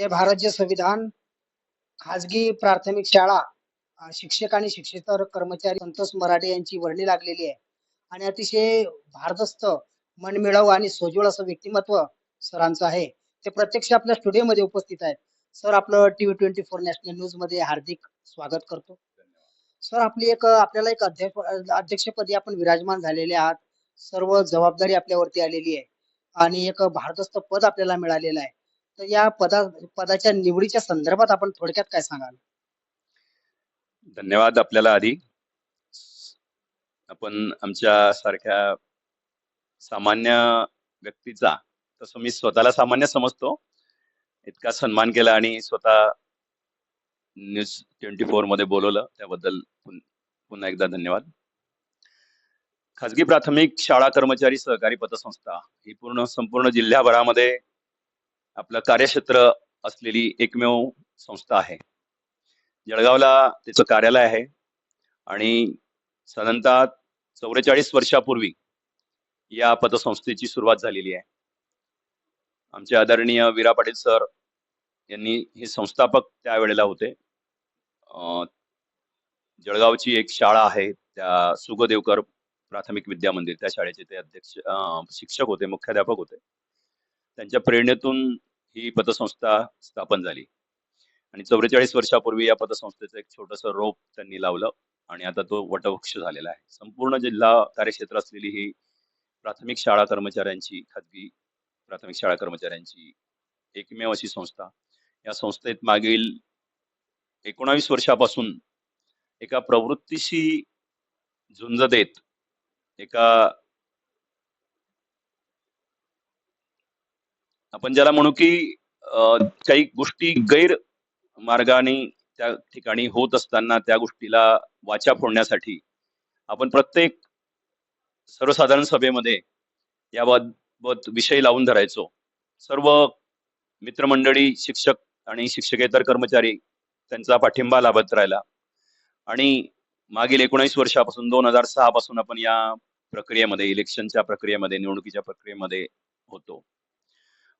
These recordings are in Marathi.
जे भारत संविधान. खाजगी प्राथमिक शाळा शिक्षक आणि शिक्षेतर कर्मचारी संतोष मराठे यांची वर्णी लागलेली आहे. आणि अतिशय भारदस्त मनमिळावू आणि सोज्वळ असं व्यक्तिमत्व सरांचं आहे. ते प्रत्यक्ष आपल्या स्टुडिओमध्ये उपस्थित आहेत. सर आपलं टीव्ही ट्वेंटी फोर नॅशनल न्यूजमध्ये हार्दिक स्वागत करतो. सर आपली एक आपल्याला एक अध्यक्ष अध्यक्षपदी आपण विराजमान झालेले आहात. सर्व जबाबदारी आपल्यावरती आलेली आहे. आणि एक भारदस्त पद आपल्याला मिळालेलं आहे. तर या पदा पदाच्या निवडीच्या संदर्भात आपण थोडक्यात काय सांगाल? धन्यवाद आपल्याला आधी. आपण आमच्या सारख्या सामान्य व्यक्तीचा तसं मी स्वतःला सामान्य समजतो. इतका सन्मान केला आणि स्वतः न्यूज ट्वेंटी फोरमध्ये बोलवलं त्याबद्दल पुन्हा एकदा धन्यवाद. खाजगी प्राथमिक शाळा कर्मचारी सहकारी पतसंस्था ही पूर्ण संपूर्ण जिल्ह्याभरामध्ये आपलं कार्यक्षेत्र असलेली एकमेव संस्था आहे. जळगावला त्याचं कार्यालय आहे आणि साधारणतः चौवेचाळीस वर्षापूर्वी या पतसंस्थेची सुरुवात झालेली आहे. आमचे आदरणीय वीरा पाटील सर यांनी हे संस्थापक त्यावेळेला होते. अं, जळगावची एक शाळा आहे त्या सुगदेवकर प्राथमिक विद्या मंदिर त्या शाळेचे ते अध्यक्ष अं, शिक्षक होते मुख्याध्यापक होते. त्यांच्या प्रेरणेतून ही पतसंस्था स्थापन झाली. आणि चौवेचाळीस वर्षापूर्वी या पतसंस्थेचं एक छोटस रोप त्यांनी लावलं आणि आता तो वटवृक्ष झालेला आहे. संपूर्ण जिल्हा कार्यक्षेत्र असलेली ही प्राथमिक शाळा कर्मचाऱ्यांची खाजगी प्राथमिक शाळा कर्मचाऱ्यांची एकमेव अशी संस्था. या संस्थेत मागील एकोणावीस वर्षापासून एका प्रवृत्तीशी झुंज देत एका आपण ज्याला म्हणू की काही गोष्टी गैर मार्गाने त्या ठिकाणी होत असताना त्या गोष्टीला वाचा फोडण्यासाठी आपण प्रत्येक सर्वसाधारण सभेमध्ये याबाबत विषय लावून धरायचो. सर्व मित्रमंडळी शिक्षक आणि शिक्षकेतर कर्मचारी त्यांचा पाठिंबा लाभत राहिला. आणि मागील एकोणीस वर्षापासून दोन हजार सहा पासून आपण या प्रक्रियेमध्ये इलेक्शनच्या प्रक्रियेमध्ये निवडणुकीच्या प्रक्रियेमध्ये होतो.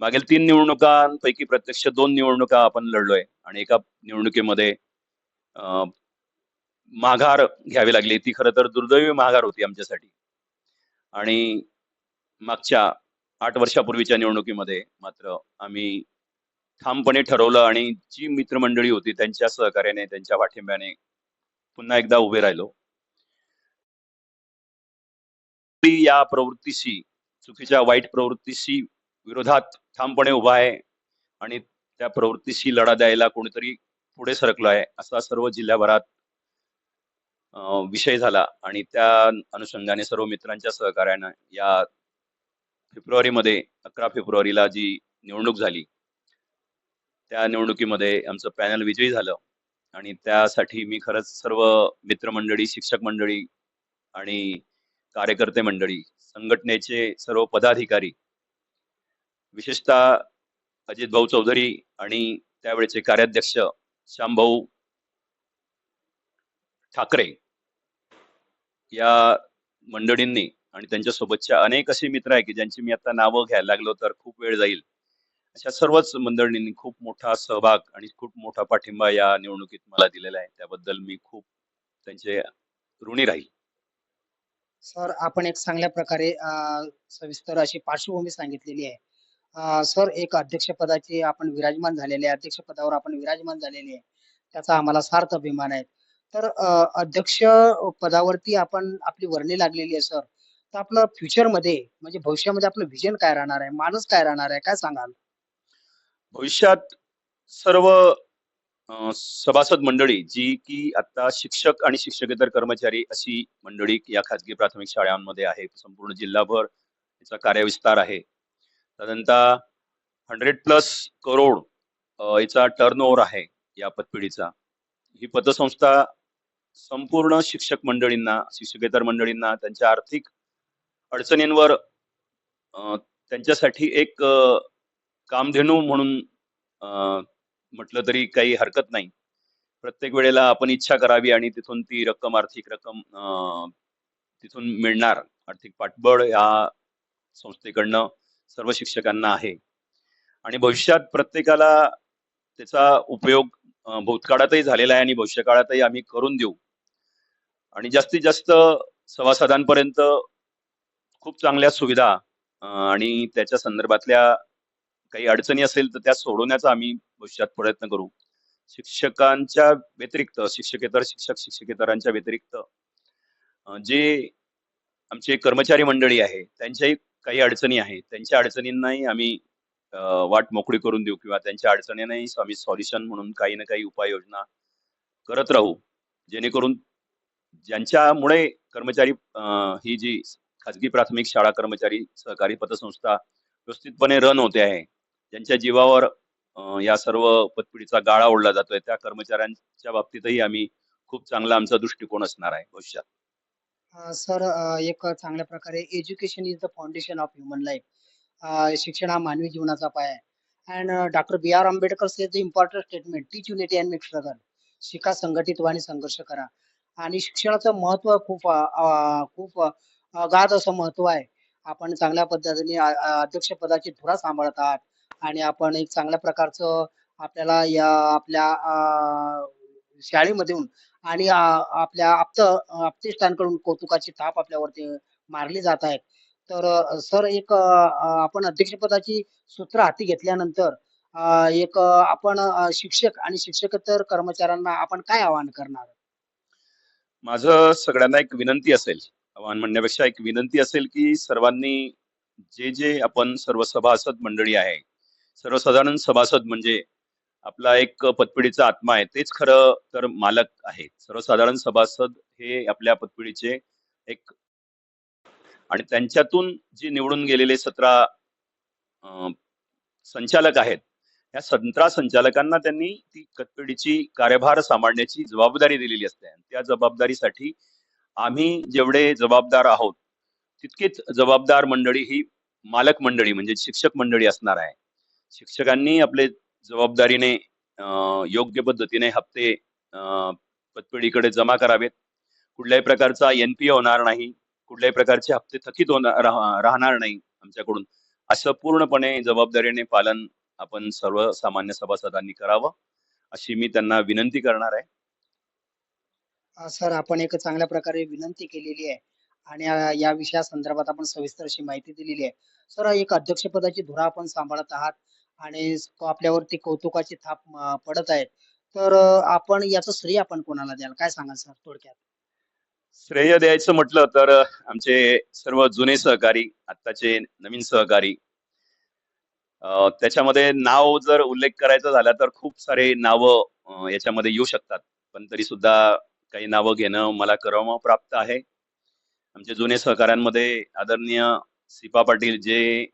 मागील तीन निवडणुकांपैकी प्रत्यक्ष दोन निवडणुका आपण लढलोय आणि एका निवडणुकीमध्ये माघार घ्यावी लागली. ती खरं तर दुर्दैवी माघार होती आमच्यासाठी. आणि मागच्या आठ वर्षापूर्वीच्या निवडणुकीमध्ये मात्र आम्ही ठामपणे ठरवलं आणि जी मित्रमंडळी होती त्यांच्या सहकार्याने त्यांच्या पाठिंब्याने पुन्हा एकदा उभे राहिलो. या प्रवृत्तीशी चुकीच्या वाईट प्रवृत्तीशी विरोधात ठामपणे उभा आहे आणि त्या प्रवृत्तीशी लढा द्यायला कोणीतरी पुढे सरकलो आहे असा सर्व जिल्ह्याभरात विषय झाला. आणि त्या अनुषंगाने सर्व मित्रांच्या सहकार्यानं या फेब्रुवारीमध्ये अकरा फेब्रुवारीला जी निवडणूक झाली त्या निवडणुकीमध्ये आमचं पॅनल विजयी झालं. आणि त्यासाठी मी खरंच सर्व मित्रमंडळी शिक्षक मंडळी आणि कार्यकर्ते मंडळी संघटनेचे सर्व पदाधिकारी विशेषतः अजित भाऊ चौधरी आणि त्यावेळेचे कार्याध्यक्ष श्यामभाऊ ठाकरे या मंडळींनी आणि त्यांच्यासोबतच्या अनेक असे मित्र आहे की ज्यांची मी आता नावं घ्यायला लागलो तर खूप वेळ जाईल. अशा सर्वच मंडळींनी खूप मोठा सहभाग आणि खूप मोठा पाठिंबा या निवडणुकीत मला दिलेला आहे. त्याबद्दल मी खूप त्यांचे ऋणी राहील. सर आपण एक चांगल्या प्रकारे सविस्तर अशी पार्श्वभूमी सांगितलेली आहे. सर एक अध्यक्षपदाचे आपण विराजमान झालेले आहे. अध्यक्षपदावर आपण विराजमान झालेले आहे. त्याचा आम्हाला सार्थ अभिमान आहे. तर अध्यक्ष पदावरती आपण आपली वर्णी लागलेली आहे सर. तर आपलं फ्युचरमध्ये म्हणजे भविष्यामध्ये आपलं विजन काय राहणार आहे? माणूस काय राहणार आहे? काय सांगाल? भविष्यात सर्व सभासद मंडळी जी की आता शिक्षक आणि शिक्षकेतर कर्मचारी अशी मंडळी या खाजगी प्राथमिक शाळांमध्ये आहे. संपूर्ण जिल्हाभर याचा कार्यविस्तार आहे. साधारणतः हंड्रेड प्लस करोड याचा टर्न आहे या पतपिढीचा ही पतसंस्था संपूर्ण शिक्षक मंडळींना शिक्षकेतर मंडळींना त्यांच्या आर्थिक अडचणींवर त्यांच्यासाठी एक कामधेनू म्हणून म्हटलं तरी काही हरकत नाही. प्रत्येक वेळेला आपण इच्छा करावी आणि तिथून ती रक्कम आर्थिक रक्कम तिथून मिळणार. आर्थिक पाठबळ या संस्थेकडनं सर्व शिक्षकांना आहे. आणि भविष्यात प्रत्येकाला त्याचा उपयोग भूतकाळातही झालेला आहे आणि भविष्यकाळातही आम्ही करून देऊ. आणि जास्तीत जास्त सभासदांपर्यंत खूप चांगल्या सुविधा आणि त्याच्या संदर्भातल्या काही अडचणी असेल तर त्या सोडवण्याचा आम्ही भविष्यात प्रयत्न करू. शिक्षकांच्या व्यतिरिक्त शिक्षकेतर शिक्षक शिक्षकेतरांच्या व्यतिरिक्त जे आमचे कर्मचारी मंडळी आहे त्यांच्याही काही अडचणी आहेत त्यांच्या अडचणींनाही आम्ही वाट मोकळी करून देऊ किंवा त्यांच्या अडचणींनाही आम्ही सॉल्युशन म्हणून काही ना काही उपाययोजना करत राहू. जेणेकरून ज्यांच्यामुळे कर्मचारी ही जी खाजगी प्राथमिक शाळा कर्मचारी सहकारी पतसंस्था व्यवस्थितपणे रन होते आहे ज्यांच्या जीवावर या सर्व पतपिढीचा गाळा ओढला जातोय त्या कर्मचाऱ्यांच्या बाबतीतही आम्ही खूप चांगला आमचा दृष्टिकोन असणार आहे भविष्यात. सर एक चांगल्या प्रकारे education is the foundation of human life शिक्षण हा मानवी जीवनाचा पाया आहे. And doctor B R Ambedkar says the important statement teach unity and make struggle शिका संघटित व्हा आणि संघर्ष करा. आणि शिक्षणाचं महत्त्व खूप खूप अ, अगाध असं महत्त्व आहे. आपण चांगल्या पद्धतीने अध्यक्षपदाची धुरा सांभाळत आहात. आणि आपण एक चांगल्या प्रकारचं आपल्याला या आपल्या शाळेमधून आणि आपल्या आप्त आप्तिष्ठांकडून कौतुकाची थाप आपल्यावरती मारली जात आहे तर सर एक आपण अध्यक्षपदाची सूत्र हाती घेतल्यानंतर एक आपण शिक्षक आणि शिक्षकेतर कर्मचाऱ्यांना आपण काय आवाहन करणार? माझं सगळ्यांना एक विनंती असेल आव्हान म्हणण्यापेक्षा एक विनंती असेल की सर्वांनी जे जे आपण सर्व सभासद मंडळी आहे सर्वसाधारण सभासद म्हणजे आपला एक पतपिढीचा आत्मा आहे तेच खरं तर मालक आहे सर्वसाधारण सभासद हे आपल्या पतपिढीचे एक आणि त्यांच्यातून जे निवडून गेलेले सतरा संचालक आहेत या सतरा संचालकांना त्यांनी ती पतपिढीची कार्यभार सांभाळण्याची जबाबदारी दिलेली असते. आणि त्या जबाबदारीसाठी आम्ही जेवढे जबाबदार आहोत तितकीच जबाबदार मंडळी ही मालक मंडळी म्हणजे शिक्षक मंडळी असणार आहे. शिक्षकांनी आपले जबाबदारीने योग्य पद्धतीने हप्ते अं, जमा करावेत. कुठल्याही प्रकारचा एनपीए होणार नाही. कुठल्याही प्रकारचे हप्ते थकीत होणार राहणार नाही आमच्याकडून. असं पूर्णपणे जबाबदारीने पालन आपण सर्वसामान्य सभासदांनी करावं अशी मी त्यांना विनंती करणार आहे. सर आपण एक चांगल्या प्रकारे विनंती केलेली आहे आणि या विषया संदर्भात आपण सविस्तर अशी माहिती दिलेली आहे. सर एक अध्यक्षपदाची धुरा आपण सांभाळत आहात. आणि आपल्यावरती कौतुकाची थाप पडत आहे तर आपण याचं श्रेय आपण कोणाला द्याल? काय सांगाल सर थोडक्यात? श्रेय द्यायचं म्हटलं तर आमचे सर्व जुने सहकारी आत्ताचे नवीन सहकारी त्याच्यामध्ये नाव जर उल्लेख करायचा झाला तर खूप सारे नावं याच्यामध्ये येऊ शकतात. पण तरी सुद्धा काही नावं घेणं मला करम प्राप्त आहे. आमचे जुने सहकाऱ्यांमध्ये आदरणीय सिपा पाटील जे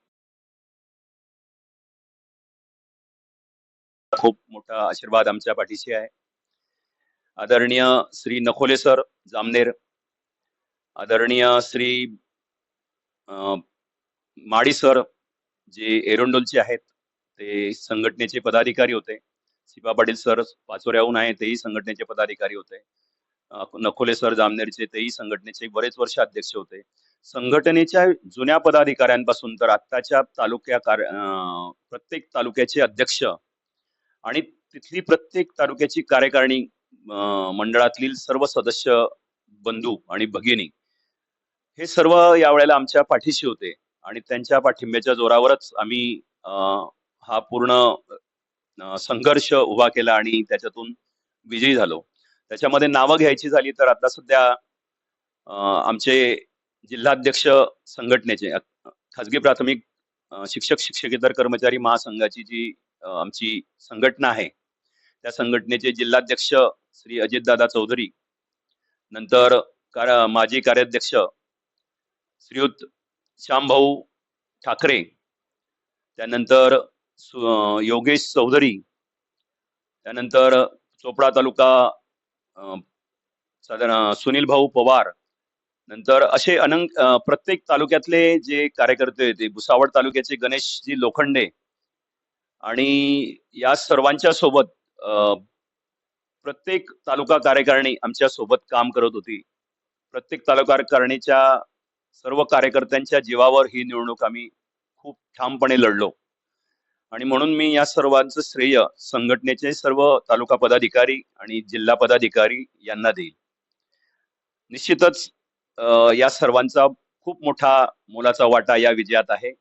खूप मोठा आशीर्वाद आमच्या पाठीशी आहे. आदरणीय श्री नखोले सर जामनेर आदरणीय श्री माडी सर जे एरोंडोलचे आहेत ते संघटनेचे पदाधिकारी होते. सिपा पाटील सर पाचोऱ्याहून आहे तेही संघटनेचे पदाधिकारी होते. नखोले सर जामनेरचे तेही संघटनेचे बरेच वर्ष अध्यक्ष होते. संघटनेच्या जुन्या पदाधिकाऱ्यांपासून तर आत्ताच्या तालुक्या कार प्रत्येक तालुक्याचे अध्यक्ष आणि तिथली प्रत्येक तालुक्याची कार्यकारिणी मंडळातील सर्व सदस्य बंधू आणि भगिनी हे सर्व यावेळेला आमच्या पाठीशी होते. आणि त्यांच्या पाठिंब्याच्या जोरावरच आम्ही अं, हा पूर्ण संघर्ष उभा केला आणि त्याच्यातून विजयी झालो. त्याच्यामध्ये नावं घ्यायची झाली तर आता सध्या आमचे जिल्हाध्यक्ष संघटनेचे खाजगी प्राथमिक शिक्षक शिक्षकेतर कर्मचारी महासंघाची जी आमची संघटना आहे. त्या संघटनेचे जिल्हाध्यक्ष श्री अजितदादा चौधरी नंतर कार- माजी कार्याध्यक्ष श्रीयुत श्यामभाऊ ठाकरे त्यानंतर योगेश चौधरी त्यानंतर चोपडा तालुका साधारण सुनील भाऊ पवार नंतर असे अनंत प्रत्येक तालुक्यातले जे कार्यकर्ते होते भुसावळ तालुक्याचे गणेशजी लोखंडे आणि या सर्वांच्या सोबत प्रत्येक तालुका कार्यकारिणी आमच्यासोबत काम करत होती. प्रत्येक तालुका कार्यकारिणीच्या सर्व कार्यकर्त्यांच्या जीवावर ही निवडणूक आम्ही खूप ठामपणे लढलो. आणि म्हणून मी या सर्वांचं श्रेय संघटनेचे सर्व तालुका पदाधिकारी आणि जिल्हा पदाधिकारी यांना देईल निश्चितच या सर्वांचा खूप मोठा मोलाचा वाटा या विजयात आहे.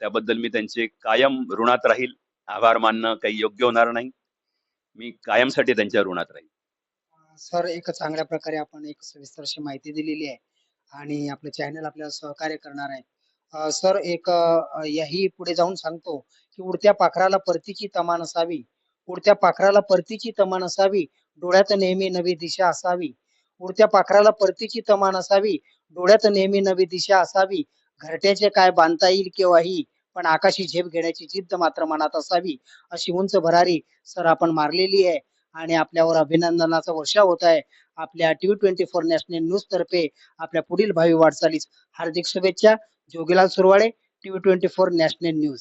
त्याबद्दल मी त्यांचे कायम ऋणात राहील. आभार मानणं काही योग्य होणार नाही. मी कायमसाठी त्यांच्या ऋणात राहील सर एक चांगल्या प्रकारे आपण एक सविस्तरशी माहिती दिलेली आहे आणि आपलं चॅनल आपल्याला सहकार्य करणार आहे. अं, सर एक अं, याही पुढे जाऊन सांगतो की उडत्या पाखराला परतीची तमा नसावी उडत्या पाखराला परतीची तमा नसावी डोळ्यात नेहमी नवी दिशा असावी. उडत्या पाखराला परतीची तमा नसावी डोळ्यात नेहमी नवी दिशा असावी. घरट्याचे काय बांधता येईल केव्हाही. पण आकाशी झेप घेण्याची जिद्द मात्र मनात असावी अशी उंच भरारी सर आपण मारलेली आहे. आणि आपल्यावर अभिनंदनाचा वर्षा होत आहे. आपल्या T twenty four national news तर्फे आपल्या पुढील भावी वाटचालीस हार्दिक शुभेच्छा. Jogilal Surwade T twenty four national news.